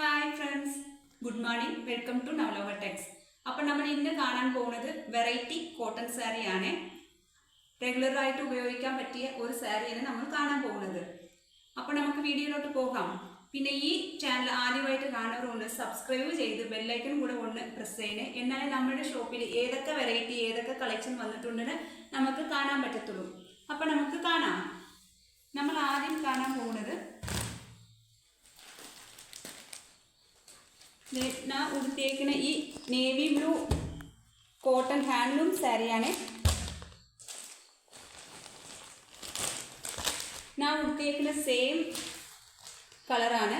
Hi friends good morning welcome to Navaloka techs അപ്പം നമ്മൾ ഇന്ന് കാണാൻ പോകുന്നത് വെറൈറ്റി കോട്ടൺ സാരിയാണ് റെഗുലർ ആയിട്ട് ഉപയോഗിക്കാൻ പറ്റിയ ഒരു സാരിയാണ് നമ്മൾ കാണാൻ പോകുന്നത്. അപ്പോൾ നമുക്ക് വീഡിയോയിലോട്ട് പോകാം. പിന്നെ ഈ ചാനൽ ആദ്യമായിട്ട് കാണുന്നവരുണ്ട് സബ്സ്ക്രൈബ് ചെയ്ത് ബെല്ലൈക്കൺ കൂടെ ഒന്ന് പ്രസ് ചെയ്യണേ. എന്നാൽ നമ്മുടെ ഷോപ്പിൽ ഏതൊക്കെ വെറൈറ്റി ഏതൊക്കെ കളക്ഷൻ വന്നിട്ടുണ്ടെന്ന് നമുക്ക് കാണാൻ പറ്റത്തുള്ളൂ. അപ്പം നമുക്ക് കാണാം. നമ്മൾ ആദ്യം കാണാൻ പോകുന്നത് ഞാൻ ഉടുത്തിയേക്കുന്ന ഈ നേവി ബ്ലൂ കോട്ടൺ ഹാൻഡ്ലൂം സാരിയാണ്. ഞാൻ ഉടുത്തിയേക്കുന്ന സെയിം കളറാണ്.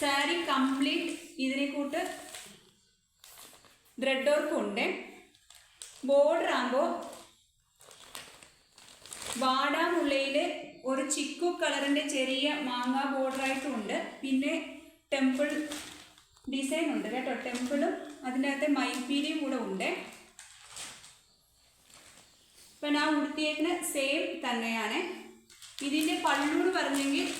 സാരി കംപ്ലീറ്റ് ഇതിനെ കൂട്ട് ത്രെഡ് വർക്കും ബോർഡർ ആകുമ്പോൾ വാടാമുള്ളയിൽ ഒരു ചിക്കു കളറിന്റെ ചെറിയ മാങ്ങ ബോർഡറായിട്ടുണ്ട് പിന്നെ ടെമ്പിൾ ഡിസൈൻ ഉണ്ട് കേട്ടോ. ടെമ്പിളും അതിന്റെ അകത്തെ മൈപ്പീലിയും കൂടെ ഉണ്ട്. ഇപ്പം ഞാൻ ഉടുത്തിയേക്കുന്ന സെയിം തന്നെയാണ്. ഇതിന്റെ പള്ളൂന്ന് പറഞ്ഞെങ്കിൽ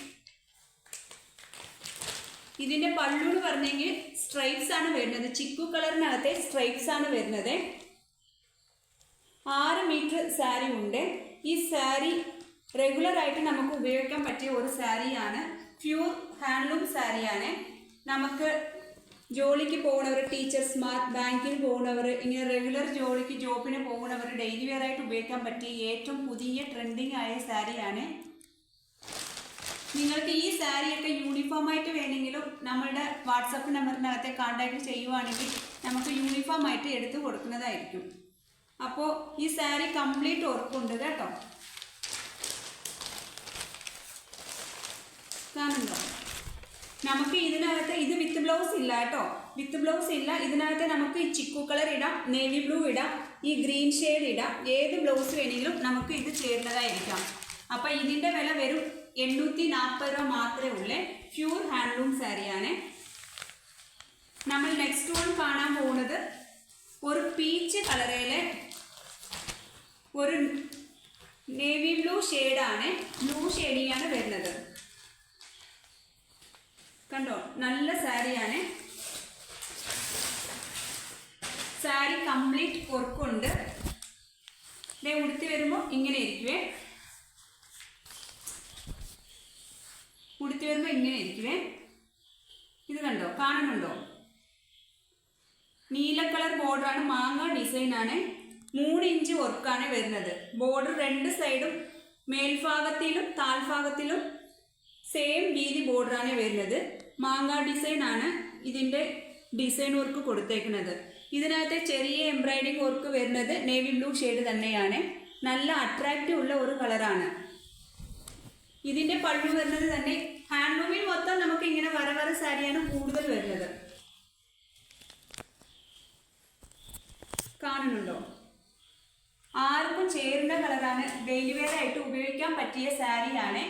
ഇതിന്റെ പള്ളൂന്ന് പറഞ്ഞെങ്കിൽ സ്ട്രൈപ്സ് ആണ് വരുന്നത്. ചിക്കു കളറിനകത്തെ സ്ട്രൈപ്സ് ആണ് വരുന്നത്. ആറ് മീറ്റർ സാരി ഉണ്ട്. ഈ സാരി റെഗുലർ ആയിട്ട് നമുക്ക് ഉപയോഗിക്കാൻ പറ്റിയ ഒരു സാരിയാണ്. പ്യൂർ ഹാൻഡ്ലൂം സാരിയാണ്. നമുക്ക് ജോലിക്ക് പോകുന്നവർ ടീച്ചേഴ്സ്മാർ ബാങ്കിൽ പോകുന്നവർ ഇങ്ങനെ റെഗുലർ ജോലിക്ക് ജോബിന് പോകുന്നവർ ഡെയിലി വെയർ ആയിട്ട് ഉപയോഗിക്കാൻ പറ്റിയ ഏറ്റവും പുതിയ ട്രെൻഡിങ് ആയ സാരിയാണ്. നിങ്ങൾക്ക് ഈ സാരിയൊക്കെ യൂണിഫോം ആയിട്ട് വേണമെങ്കിലും നമ്മളുടെ വാട്സപ്പ് നമ്പറിനകത്തെ കോൺടാക്ട് ചെയ്യുവാണെങ്കിൽ നമുക്ക് യൂണിഫോം ആയിട്ട് എടുത്ത് കൊടുക്കുന്നതായിരിക്കും. അപ്പോൾ ഈ സാരി കംപ്ലീറ്റ് ഉറപ്പുണ്ട് കേട്ടോ. കാണുന്നുണ്ടോ നമുക്ക് ഇതിനകത്ത് ഇത് വിത്ത് ബ്ലൗസ് ഇല്ല കേട്ടോ. വിത്ത് ബ്ലൗസ് ഇല്ല. ഇതിനകത്ത് നമുക്ക് ഈ ചിക്കു കളർ ഇടാം നേവി ബ്ലൂ ഇടാം ഈ ഗ്രീൻ ഷെയ്ഡ് ഇടാം. ഏത് ബ്ലൗസ് വേണമെങ്കിലും നമുക്ക് ഇത് ചേരുന്നതായിരിക്കാം. അപ്പം ഇതിന്റെ വില വരും എണ്ണൂറ്റി നാൽപ്പത് രൂപ മാത്രമേ ഉള്ളേ. പ്യൂർ ഹാൻഡ്ലൂം സാരിയാണ്. നമ്മൾ നെക്സ്റ്റ് വൺ കാണാൻ പോകുന്നത് ഒരു പീച്ച് കളറിലെ ഒരു നേവി ബ്ലൂ ഷെയ്ഡാണ് ബ്ലൂ ഷെയ്ഡിങ്ങാണ് വരുന്നത്. കണ്ടോ? നല്ല സാരിയാണ് സാരി കംപ്ലീറ്റ് വർക്കുണ്ട് ഇതേ ഉടുത്തി വരുമ്പോൾ ഇങ്ങനെ ഇരിക്കുവേ. ഉടുത്തി വരുമ്പോൾ ഇങ്ങനെ ഇരിക്കുവേ. ഇത് കണ്ടോ? കാണുന്നുണ്ടോ? നീല കളർ ബോർഡറാണ് മാങ്ങ ഡിസൈനാണ് മൂന്ന് ഇഞ്ച് വർക്കാണ് വരുന്നത്. ബോർഡർ രണ്ട് സൈഡും മേൽഭാഗത്തിലും താഴ്ഭാഗത്തിലും സെയിം വീതി ബോർഡറാണ് വരുന്നത്. മാങ്ങ ഡിസൈൻ ആണ് ഇതിന്റെ ഡിസൈൻ വർക്ക് കൊടുത്തേക്കുന്നത്. ഇതിനകത്തെ ചെറിയ എംബ്രോയിഡിംഗ് വർക്ക് വരുന്നത് നേവി ബ്ലൂ ഷെയ്ഡ് തന്നെയാണ്. നല്ല അട്രാക്റ്റീവ് ഉള്ള ഒരു കളറാണ് ഇതിന്റെ പള്ളു വരുന്നത് തന്നെ ഹാൻഡ്ലൂമിൽ മൊത്തം നമുക്ക് ഇങ്ങനെ വര വര സാരിയാണ് കൂടുതൽ വരുന്നത്. കാണുന്നുണ്ടോ? ആർക്കും ചേരുന്ന കളറാണ് ഡെയിലി വെയർ ആയിട്ട് ഉപയോഗിക്കാൻ പറ്റിയ സാരിയാണ്.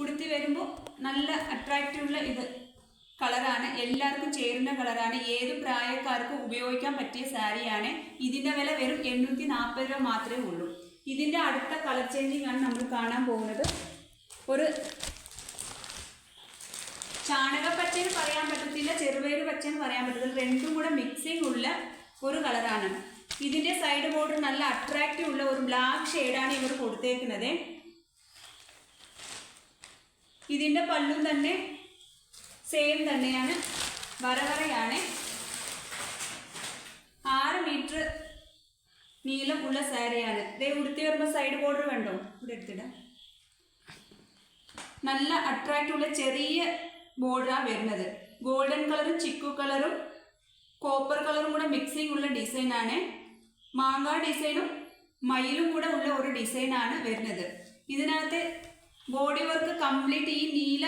ഉടുത്തി വരുമ്പോൾ നല്ല അട്രാക്റ്റീവ് ഉള്ള ഇത് കളറാണ്. എല്ലാവർക്കും ചേരുന്ന കളറാണ്. ഏത് പ്രായക്കാർക്കും ഉപയോഗിക്കാൻ പറ്റിയ സാരിയാണ്. ഇതിന്റെ വില വെറും എണ്ണൂറ്റി നാൽപ്പത് രൂപ മാത്രമേ ഉള്ളൂ. ഇതിന്റെ അടുത്ത കളർ ചേഞ്ചിങ് ആണ് നമ്മൾ കാണാൻ പോകുന്നത്. ഒരു ചാണകപ്പച്ചന് പറയാൻ പറ്റത്തില്ല ചെറുപയർ എന്ന് പറയാൻ പറ്റത്തില്ല. രണ്ടും കൂടെ മിക്സിംഗ് ഉള്ള ഒരു കളറാണ് ഇതിന്റെ സൈഡ് ബോർഡർ നല്ല അട്രാക്റ്റീവ് ഉള്ള ഒരു ബ്ലാക്ക് ഷെയ്ഡാണ് ഇവർ കൊടുത്തേക്കുന്നത്. ഇതിന്റെ പല്ലും തന്നെ സെയിം തന്നെയാണ് വരവറയാണ്. ആറ് മീറ്റർ നീളം ഉള്ള സാരിയാണ് ഇതേ ഉടുത്തി വരുമ്പോൾ സൈഡ് ബോർഡർ വേണ്ടോ ഇവിടെ എടുത്തിടാം. നല്ല അട്രാക്റ്റ് ഉള്ള ചെറിയ ബോർഡറാണ് വരുന്നത്. ഗോൾഡൻ കളറും ചിക്കു കളറും കോപ്പർ കളറും കൂടെ മിക്സിംഗ് ഉള്ള ഡിസൈനാണ് മാങ്ങ ഡിസൈനും മയിലും കൂടെ ഉള്ള ഒരു ഡിസൈനാണ് വരുന്നത്. ഇതിനകത്ത് ബോഡി വർക്ക് കംപ്ലീറ്റ് ഈ നീല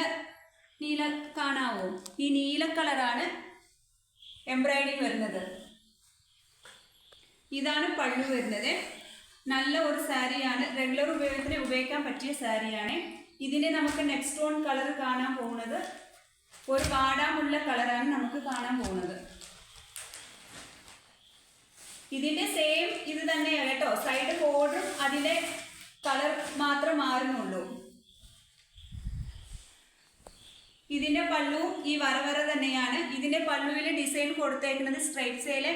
നീല കാണാവോ? ഈ നീല കളറാണ് എംബ്രോയിഡിങ് വരുന്നത്. ഇതാണ് പള്ളു വരുന്നത്. നല്ല ഒരു സാരിയാണ് റെഗുലർ ഉപയോഗത്തിന് ഉപയോഗിക്കാൻ പറ്റിയ സാരിയാണ് ഇതിന്റെ നമുക്ക് നെക്സ്റ്റ് വൺ കളർ കാണാൻ പോകുന്നത് ഒരു വാടാമുള്ള കളറാണ് നമുക്ക് കാണാൻ പോകുന്നത്. ഇതിന്റെ സെയിം ഇത് തന്നെയാണ് കേട്ടോ. സൈഡ് ബോർഡും അതിന്റെ കളർ മാത്രം മാറുന്നുള്ളൂ. ഇതിന്റെ പല്ലു ഈ വര വര തന്നെയാണ്. ഇതിന്റെ പല്ലുവിൽ ഡിസൈൻ കൊടുത്തേക്കുന്നത് സ്ട്രൈപ്സിലെ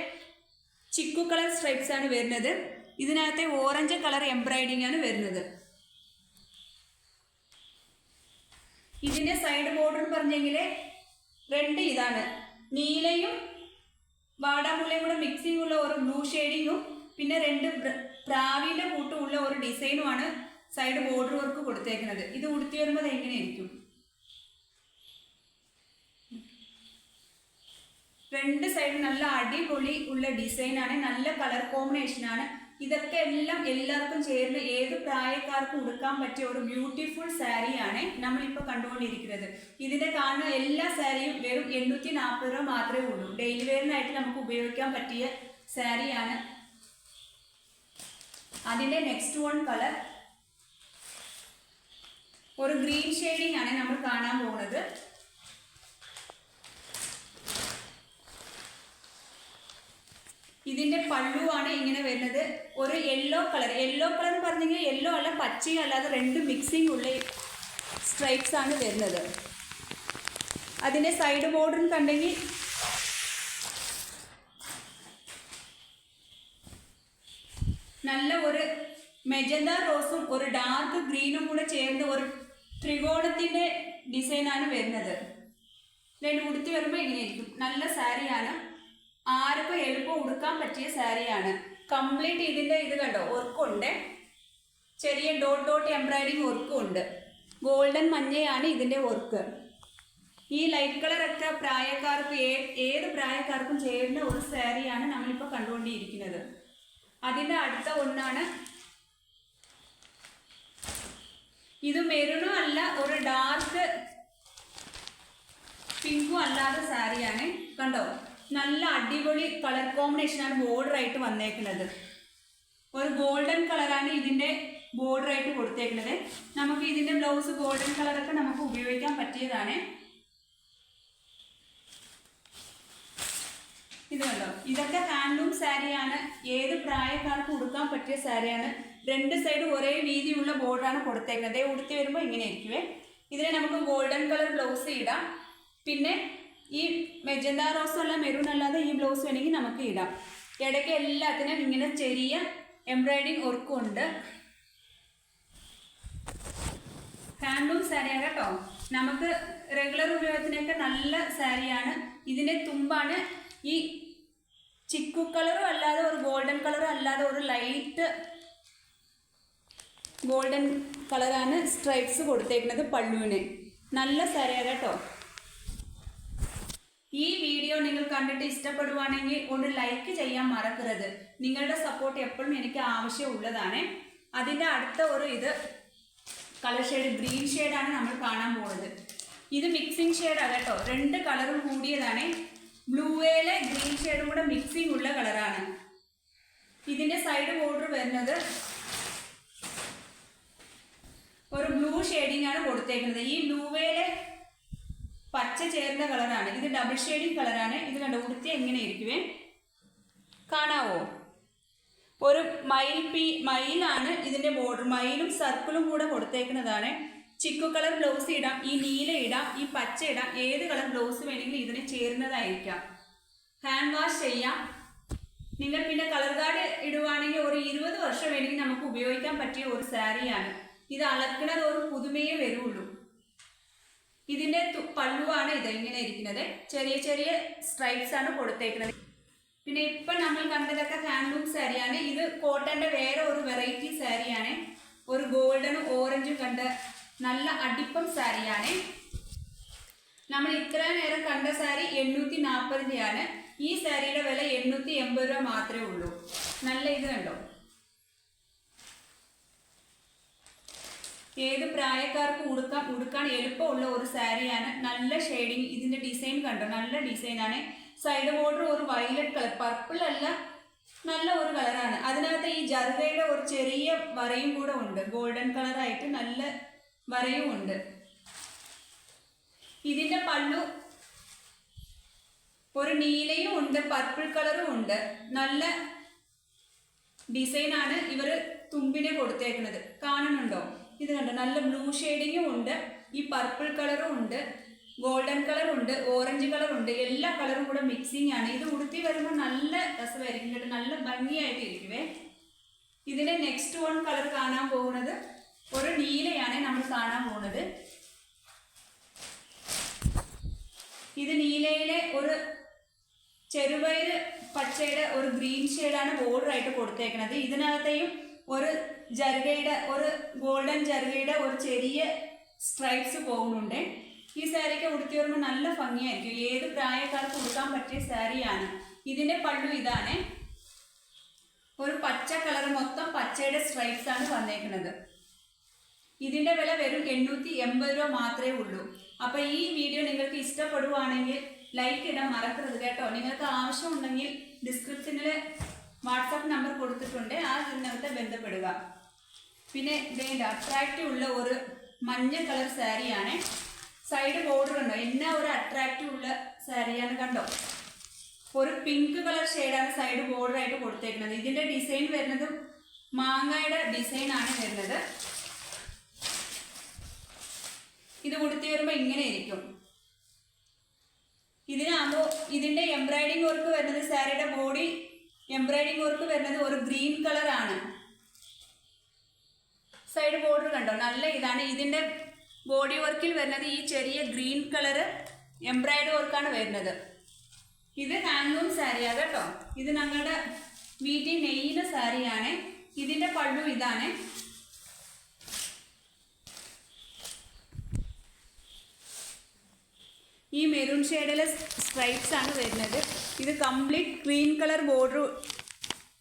ചിക്കു കളർ സ്ട്രൈപ്സ് ആണ് വരുന്നത്. ഇതിനകത്തെ ഓറഞ്ച് കളർ എംബ്രോയിഡിംഗ് ആണ് വരുന്നത്. ഇതിന്റെ സൈഡ് ബോർഡർ പറഞ്ഞെങ്കിൽ റെഡ് ഇതാണ്. നീലയും വാടാമുള്ളയും കൂടെ മിക്സിംഗ് ഉള്ള ഒരു ബ്ലൂ ഷെയ്ഡിങ്ങും പിന്നെ രണ്ട് പ്രാവിന്റെ കൂട്ടുമുള്ള ഒരു ഡിസൈനുമാണ് സൈഡ് ബോർഡർ വർക്ക് കൊടുത്തേക്കുന്നത്. ഇത് ഉടുത്തി വരുമ്പോൾ എങ്ങനെയായിരിക്കും? രണ്ട് സൈഡ് നല്ല അടിപൊളി ഉള്ള ഡിസൈനാണ് നല്ല കളർ കോമ്പിനേഷൻ ആണ്. ഇതൊക്കെ എല്ലാം എല്ലാവർക്കും ചേർന്ന് ഏത് പ്രായക്കാർക്കും ഉടുക്കാൻ പറ്റിയ ഒരു ബ്യൂട്ടിഫുൾ സാരിയാണ് നമ്മളിപ്പോൾ കണ്ടുകൊണ്ടിരിക്കുന്നത്. ഇതിന്റെ കാണുന്ന എല്ലാ സാരിയും വെറും എണ്ണൂറ്റി നാൽപ്പത് രൂപ മാത്രമേ ഉള്ളൂ. ഡെയിലി വെയറിനായിട്ട് നമുക്ക് ഉപയോഗിക്കാൻ പറ്റിയ സാരിയാണ്. അതിന്റെ നെക്സ്റ്റ് വൺ കളർ ഒരു ഗ്രീൻ ഷെയ്ഡിംഗ് ആണ് നമ്മൾ കാണാൻ പോകുന്നത്. ഇതിന്റെ പള്ളുവാണ് ഇങ്ങനെ വരുന്നത്. ഒരു യെല്ലോ കളർ യെല്ലോ കളർ പറഞ്ഞെങ്കിൽ യെല്ലോ അല്ല പച്ചയും അല്ലാതെ രണ്ട് മിക്സിംഗ് ഉള്ള സ്ട്രൈപ്സ് ആണ് വരുന്നത്. അതിന്റെ സൈഡ് ബോർഡറും കണ്ടെങ്കിൽ നല്ല ഒരു മെജന്ത റോസും ഒരു ഡാർക്ക് ഗ്രീനും കൂടെ ചേർന്ന് ഒരു ത്രികോണത്തിന്റെ ഡിസൈനാണ് വരുന്നത്. രണ്ട് ഉടുത്തി വരുമ്പോൾ ഇങ്ങനെയായിരിക്കും. നല്ല സാരിയാണ് ആർക്കും എളുപ്പം ഉടുക്കാൻ പറ്റിയ സാരിയാണ്. കംപ്ലീറ്റ് ഇതിന്റെ ഇത് കണ്ടോ? ഒർക്കുണ്ട്. ചെറിയ ഡോട്ട് ഡോട്ട് എംബ്രോയിഡിങ് വർക്കും ഉണ്ട് ഗോൾഡൻ മഞ്ഞയാണ് ഇതിന്റെ വർക്ക് ഈ ലൈറ്റ് കളറൊക്കെ പ്രായക്കാർക്ക് ഏത് പ്രായക്കാർക്കും ചേരുന്ന ഒരു സാരിയാണ് നമ്മളിപ്പോൾ കണ്ടുകൊണ്ടിരിക്കുന്നത്. അതിന്റെ അടുത്ത ഒന്നാണ് ഇത് മെറൂണും അല്ല ഒരു ഡാർക്ക് പിങ്കും അല്ലാത്ത സാരിയാണ്. കണ്ടോ? നല്ല അടിപൊളി കളർ കോമ്പിനേഷനാണ് ബോർഡർ ആയിട്ട് വന്നേക്കുന്നത്. ഒരു ഗോൾഡൻ കളറാണ് ഇതിന്റെ ബോർഡർ ആയിട്ട് കൊടുത്തേക്കുന്നത്. നമുക്ക് ഇതിന്റെ ബ്ലൗസ് ഗോൾഡൻ കളറൊക്കെ നമുക്ക് ഉപയോഗിക്കാൻ പറ്റിയതാണ്. ഇതുണ്ടോ ഇതൊക്കെ ഹാൻഡ്ലൂം സാരിയാണ് ഏത് പ്രായക്കാർക്ക് ഉടുക്കാൻ പറ്റിയ സാരിയാണ് രണ്ട് സൈഡ് ഒരേ വീതിയുള്ള ബോർഡറാണ് കൊടുത്തേക്കുന്നത്. ഉടുത്തി വരുമ്പോൾ ഇങ്ങനെ ഇരിക്കുവേ. ഇതിന് നമുക്ക് ഗോൾഡൻ കളർ ബ്ലൗസ് ഇടാം. പിന്നെ ഈ മെജന്ത റോസ് അല്ല മെറൂൺ അല്ലാതെ ഈ ബ്ലൗസ് വേണമെങ്കിൽ നമുക്ക് ഇടാം. ഇടയ്ക്ക് എല്ലാത്തിനും ഇങ്ങനെ ചെറിയ എംബ്രോയിഡിങ് ഉണ്ട് ഹാൻഡ്ലൂം സാരിയാണ് കേട്ടോ. നമുക്ക് റെഗുലർ ഉപയോഗത്തിനൊക്കെ നല്ല സാരിയാണ് ഇതിന്റെ തുമ്പാണ് ഈ ചിക്കു കളറും അല്ലാതെ ഒരു ഗോൾഡൻ കളറും അല്ലാതെ ഒരു ലൈറ്റ് ഗോൾഡൻ കളറാണ് സ്ട്രൈപ്സ് കൊടുത്തേക്കുന്നത് പള്ളുവിന്. നല്ല സാരിയാണ് കേട്ടോ. ഈ വീഡിയോ നിങ്ങൾ കണ്ടിട്ട് ഇഷ്ടപ്പെടുവാണെങ്കിൽ ഒന്ന് ലൈക്ക് ചെയ്യാൻ മറക്കരുത്. നിങ്ങളുടെ സപ്പോർട്ട് എപ്പോഴും എനിക്ക് ആവശ്യമുള്ളതാണ് അതിന്റെ അടുത്ത ഒരു ഇത് കളർ ഷെയ്ഡ് ഗ്രീൻ ഷെയ്ഡാണ് നമ്മൾ കാണാൻ പോകുന്നത്. ഇത് മിക്സിംഗ് ഷെയ്ഡാണ് കേട്ടോ. രണ്ട് കളറും കൂടിയതാണ്. ബ്ലൂവേലെ ഗ്രീൻ ഷെയ്ഡും കൂടെ മിക്സിംഗ് ഉള്ള കളറാണ് ഇതിന്റെ സൈഡ് ബോർഡർ വരുന്നത് ഒരു ബ്ലൂ ഷെയ്ഡിംഗ് ആണ് കൊടുത്തേക്കുന്നത്. ഈ ബ്ലൂവേലെ പച്ച ചേർന്ന കളറാണ്. ഇത് ഡബിൾ ഷെയ്ഡിങ് കളറാണ്. ഇത് കണ്ടോ ഉടുത്തി എങ്ങനെ ഇരിക്കുവേ? കാണാവോ? ഒരു മയിൽ പീ മയിലാണ് ഇതിന്റെ ബോർഡർ മയിലും സർക്കിളും കൂടെ കൊടുത്തേക്കുന്നതാണ്. ചിക്കു കളർ ബ്ലൗസ് ഇടാം ഈ നീല ഇടാം ഈ പച്ച ഇടാം. ഏത് കളർ ബ്ലൗസ് വേണമെങ്കിലും ഇതിന് ചേരുന്നതായിരിക്കാം. ഹാൻഡ് വാഷ് ചെയ്യാം. നിങ്ങൾ പിന്നെ കളർ കാർഡ് ഇടുവാണെങ്കിൽ ഒരു ഇരുപത് വർഷം വേണമെങ്കിൽ നമുക്ക് ഉപയോഗിക്കാൻ പറ്റിയ ഒരു സാരിയാണ്. ഇത് അളക്കണത് ഒരു പുതുമയേ വരുള്ളൂ. ഇതിന്റെ പള്ളുവാണ് ഇത് ഇങ്ങനെ ഇരിക്കുന്നത്. ചെറിയ ചെറിയ സ്ട്രൈപ്സ് ആണ് കൊടുത്തേക്കുന്നത്. പിന്നെ ഇപ്പൊ നമ്മൾ കണ്ടതൊക്കെ ഹാൻഡ്ലൂം സാരിയാണ് ഇത് കോട്ടന്റെ വേറെ ഒരു വെറൈറ്റി സാരിയാണ് ഒരു ഗോൾഡനും ഓറഞ്ചും കണ്ട നല്ല അടിപ്പം സാരിയാണ് നമ്മൾ ഇത്ര നേരം കണ്ട സാരി എണ്ണൂറ്റി നാൽപ്പതിന്റെയാണ് ഈ സാരിയുടെ വില എണ്ണൂറ്റി എൺപത് രൂപ മാത്രമേ ഉള്ളൂ. നല്ല ഇത് കണ്ടോ? ഏത് പ്രായക്കാർക്ക് ഉടുക്കാൻ ഉടുക്കാൻ എളുപ്പമുള്ള ഒരു സാരിയാണ് നല്ല ഷെയ്ഡിങ് ഇതിന്റെ ഡിസൈൻ കണ്ടോ? നല്ല ഡിസൈനാണ് സൈഡ് ബോർഡർ ഒരു വയലറ്റ് കളർ പർപ്പിൾ അല്ല നല്ല ഒരു കളറാണ് അതിനകത്ത് ഈ ജർദയുടെ ഒരു ചെറിയ വരയും കൂടെ ഉണ്ട്. ഗോൾഡൻ കളറായിട്ട് നല്ല വരയും ഉണ്ട്. ഇതിന്റെ പല്ലു ഒരു നീലയും ഉണ്ട് പർപ്പിൾ കളറും ഉണ്ട്. നല്ല ഡിസൈനാണ് ഇവർ തുമ്പിനെ കൊടുത്തേക്കുന്നത്. കാണുന്നുണ്ടോ? ഇത് കണ്ടോ? നല്ല ബ്ലൂ ഷെയ്ഡിങ്ങും ഉണ്ട്. ഈ പർപ്പിൾ കളറും ഉണ്ട്. ഗോൾഡൻ കളറുണ്ട് ഓറഞ്ച് കളറുണ്ട് എല്ലാ കളറും കൂടെ മിക്സിംഗ് ആണ്. ഇത് ഉടുത്തി വരുമ്പോൾ നല്ല രസമായിരിക്കും കേട്ടോ. നല്ല ഭംഗിയായിട്ട് ഇരിക്കുവേ ഇതിന്റെ നെക്സ്റ്റ് വൺ കളർ കാണാൻ പോകുന്നത് ഒരു നീലയാണ് നമ്മൾ കാണാൻ പോകുന്നത്. ഇത് നീലയിലെ ഒരു ചെറുപയർ പച്ചയുടെ ഒരു ഗ്രീൻ ഷെയ്ഡാണ് ബോർഡർ ആയിട്ട് കൊടുത്തേക്കുന്നത്. ഇതിനകത്തെയും ഒരു ജർഗയുടെ ഒരു ഗോൾഡൻ ജർഗയുടെ ഒരു ചെറിയ സ്ട്രൈപ്സ് പോകുന്നുണ്ട് ഈ സാരിക്ക് ഉടുത്തി വരുമ്പോൾ നല്ല ഭംഗിയായിരിക്കും. ഏത് പ്രായക്കാർക്ക് ഉടുക്കാൻ പറ്റിയ സാരിയാണ്. ഇതിന്റെ പള്ളു ഇതാണ്. ഒരു പച്ച കളർ മൊത്തം പച്ചയുടെ സ്ട്രൈപ്സ് ആണ് വന്നേക്കുന്നത്. ഇതിന്റെ വില വെറും എണ്ണൂറ്റി എൺപത് രൂപ മാത്രമേ ഉള്ളൂ. അപ്പൊ ഈ വീഡിയോ നിങ്ങൾക്ക് ഇഷ്ടപ്പെടുവാണെങ്കിൽ ലൈക്ക് ഇടാൻ മറക്കരുത് കേട്ടോ. നിങ്ങൾക്ക് ആവശ്യമുണ്ടെങ്കിൽ ഡിസ്ക്രിപ്ഷനിൽ വാട്സാപ്പ് നമ്പർ കൊടുത്തിട്ടുണ്ട്. ആ ഇതിനകത്ത് ബന്ധപ്പെടുക. പിന്നെ വേണ്ട അട്രാക്റ്റീവ് ഉള്ള ഒരു മഞ്ഞ കളർ സാരിയാണ്. സൈഡ് ബോർഡർ ഉണ്ടോ? എന്നാ ഒരു അട്രാക്റ്റീവ് ഉള്ള സാരിയാണ് കണ്ടോ? ഒരു പിങ്ക് കളർ ഷെയ്ഡാണ് സൈഡ് ബോർഡർ ആയിട്ട് കൊടുത്തേക്കുന്നത്. ഇതിന്റെ ഡിസൈൻ വരുന്നത് മാങ്ങയുടെ ഡിസൈൻ ആണ് വരുന്നത്. ഇത് കൊടുത്തി വരുമ്പോൾ ഇങ്ങനെ ഇരിക്കും. ഇതിനാകുമ്പോൾ ഇതിന്റെ എംബ്രോയിഡിംഗ് വർക്ക് വരുന്നത് സാരിയുടെ ബോഡി എംബ്രോയിഡിംഗ് വർക്ക് വരുന്നത് ഒരു ഗ്രീൻ കളർ ആണ്. സൈഡ് ബോർഡർ കണ്ടോ? നല്ല ഇതാണ്. ഇതിന്റെ ബോഡി വർക്കിൽ വരുന്നത് ഈ ചെറിയ ഗ്രീൻ കളർ എംബ്രോയിഡ് വർക്കാണ് വരുന്നത്. ഇത് ഹാൻഡ്ലൂം സാരിയാണ് കേട്ടോ. ഇത് ഞങ്ങളുടെ വീട്ടിൽ നെയ്യുന്ന സാരിയാണ് ഇതിന്റെ പള്ളു ഇതാണ്. ഈ മെറൂൺ ഷെയ്ഡിലെ സ്ട്രൈപ്സ് ആണ് വരുന്നത്. ഇത് കംപ്ലീറ്റ് ഗ്രീൻ കളർ ബോർഡർ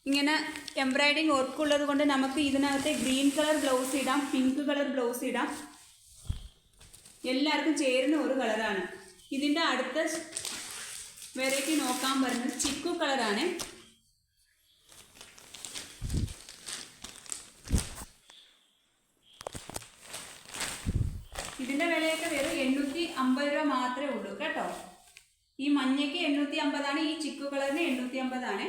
ഇങ്ങനെ എംബ്രോയിഡിങ് വർക്ക് ഉള്ളത് കൊണ്ട് നമുക്ക് ഇതിനകത്ത് ഗ്രീൻ കളർ ബ്ലൗസ് ഇടാം പിങ്ക് കളർ ബ്ലൗസ് ഇടാം. എല്ലാവർക്കും ചേരുന്ന ഒരു കളറാണ് ഇതിന്റെ അടുത്ത വെറൈറ്റി നോക്കാൻ പറയുന്നത് ചിക്കു കളറാണ് ഇതിന്റെ വിലയൊക്കെ വെറും അമ്പത് രൂപ മാത്രമേ ഉള്ളൂ കേട്ടോ. ഈ മഞ്ഞയ്ക്ക് എണ്ണൂറ്റി അമ്പതാണ് ഈ ചിക്കു കളറിന് എണ്ണൂറ്റി അമ്പതാണ്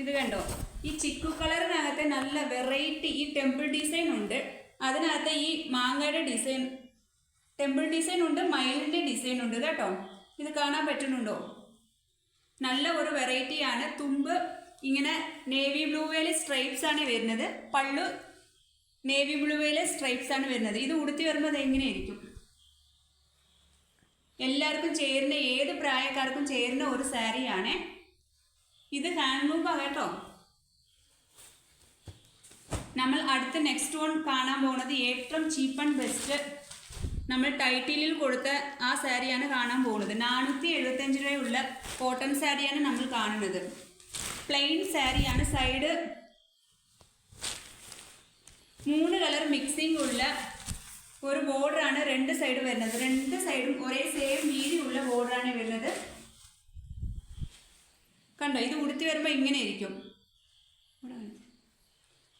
ഇത് കണ്ടോ? ഈ ചിക്കു കളറിനകത്ത് നല്ല വെറൈറ്റി ഈ ടെമ്പിൾ ഡിസൈൻ ഉണ്ട്. അതിനകത്ത് ഈ മാങ്ങയുടെ ഡിസൈൻ ടെമ്പിൾ ഡിസൈൻ ഉണ്ട് മയിലിന്റെ ഡിസൈൻ ഉണ്ട് കേട്ടോ. ഇത് കാണാൻ പറ്റുന്നുണ്ടോ? നല്ല ഒരു വെറൈറ്റിയാണ്. തുമ്പ് ഇങ്ങനെ നേവി ബ്ലൂവേൽ സ്ട്രൈപ്സ് ആണ് വരുന്നത്. പള്ളു നേവി ബ്ലൂവേലെ സ്ട്രൈപ്സ് ആണ് വരുന്നത്. ഇത് ഉടുത്തി വരുമ്പോൾ അത് എങ്ങനെയായിരിക്കും? എല്ലാവർക്കും ചേരുന്ന ഏത് പ്രായക്കാർക്കും ചേരുന്ന ഒരു സാരിയാണ്. ഇത് ഹാൻഡ് ഹാൻഡ്ലൂം കേട്ടോ. നമ്മൾ അടുത്ത നെക്സ്റ്റ് വൺ കാണാൻ പോകുന്നത് ഏറ്റവും ചീപ്പ് ആൻഡ് ബെസ്റ്റ് നമ്മൾ ടൈറ്റിലിൽ കൊടുത്ത ആ സാരിയാണ് കാണാൻ പോകുന്നത് നാനൂറ്റി എഴുപത്തഞ്ച് രൂപയുള്ള കോട്ടൺ സാരിയാണ് നമ്മൾ കാണുന്നത്. പ്ലെയിൻ സാരിയാണ്. സൈഡ് മൂന്ന് കളർ മിക്സിംഗ് ഉള്ള ഒരു ബോർഡറാണ് രണ്ട് സൈഡ് വരുന്നത്. രണ്ട് സൈഡും ഒരേ സെയിം വീതിയുള്ള ബോർഡറാണ് വരുന്നത്. കണ്ടോ? ഇത് ഉടുത്തി വരുമ്പോൾ ഇങ്ങനെ ഇരിക്കും.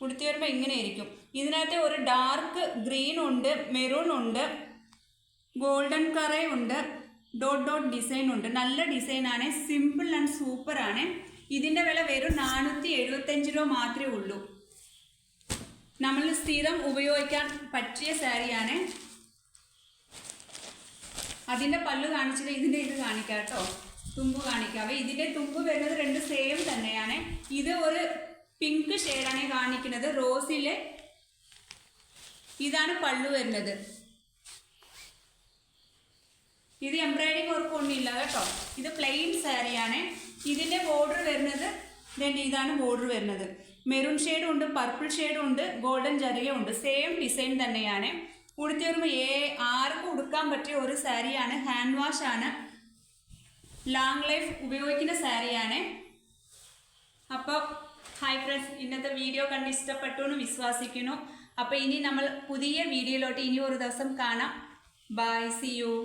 ഉടുത്തി വരുമ്പോൾ ഇങ്ങനെ ഇരിക്കും. ഇതിനകത്ത് ഒരു ഡാർക്ക് ഗ്രീൻ ഉണ്ട് മെറൂൺ ഉണ്ട് ഗോൾഡൻ കറേ ഉണ്ട് ഡോട്ട് ഡോട്ട് ഡിസൈൻ ഉണ്ട്. നല്ല ഡിസൈനാണ് സിമ്പിൾ ആൻഡ് സൂപ്പർ ആണ്. ഇതിന്റെ വില വെറും നാനൂറ്റി എഴുപത്തഞ്ച് രൂപ മാത്രമേ ഉള്ളൂ. നമ്മൾ സ്ഥിരം ഉപയോഗിക്കാൻ പറ്റിയ സാരിയാണ്. അതിന്റെ പല്ല് കാണിച്ചില്ല? ഇതിന്റെ ഇത് കാണിക്കാം കേട്ടോ. തുമ്പ് കാണിക്കാവേ ഇതിന്റെ തുമ്പ് വരുന്നത് രണ്ട് സെയിം തന്നെയാണ്. ഇത് ഒരു പിങ്ക് ഷെയ്ഡാണ് കാണിക്കുന്നത്. റോസിലെ ഇതാണ് പള്ളു വരുന്നത്. ഇത് എംബ്രോയിഡിങ് വർക്ക് ഒന്നുമില്ല കേട്ടോ. ഇത് പ്ലെയിൻ സാരിയാണ്. ഇതിന്റെ ബോർഡർ വരുന്നത് ഇതാണ് ബോർഡർ വരുന്നത്. മെറൂൺ ഷെയ്ഡും ഉണ്ട് പർപ്പിൾ ഷെയ്ഡും ഉണ്ട് ഗോൾഡൻ ജറിയും ഉണ്ട്. സെയിം ഡിസൈൻ തന്നെയാണ്. ഉടുത്തി വരുമ്പോൾ ഏ ആർക്കും ഉടുക്കാൻ പറ്റിയ ഒരു സാരിയാണ്. ഹാൻഡ് വാഷ് ആണ്. ലോങ് ലൈഫ് ഉപയോഗിക്കുന്ന സാരിയാണ്. അപ്പോൾ ഹായ് ഫ്രണ്ട്സ് ഇന്നത്തെ വീഡിയോ കണ്ട് ഇഷ്ടപ്പെട്ടു എന്ന് വിശ്വസിക്കുന്നു. അപ്പോൾ ഇനി നമ്മൾ പുതിയ വീഡിയോയിലോട്ട് ഇനി ഒരു ദിവസം കാണാം. By C U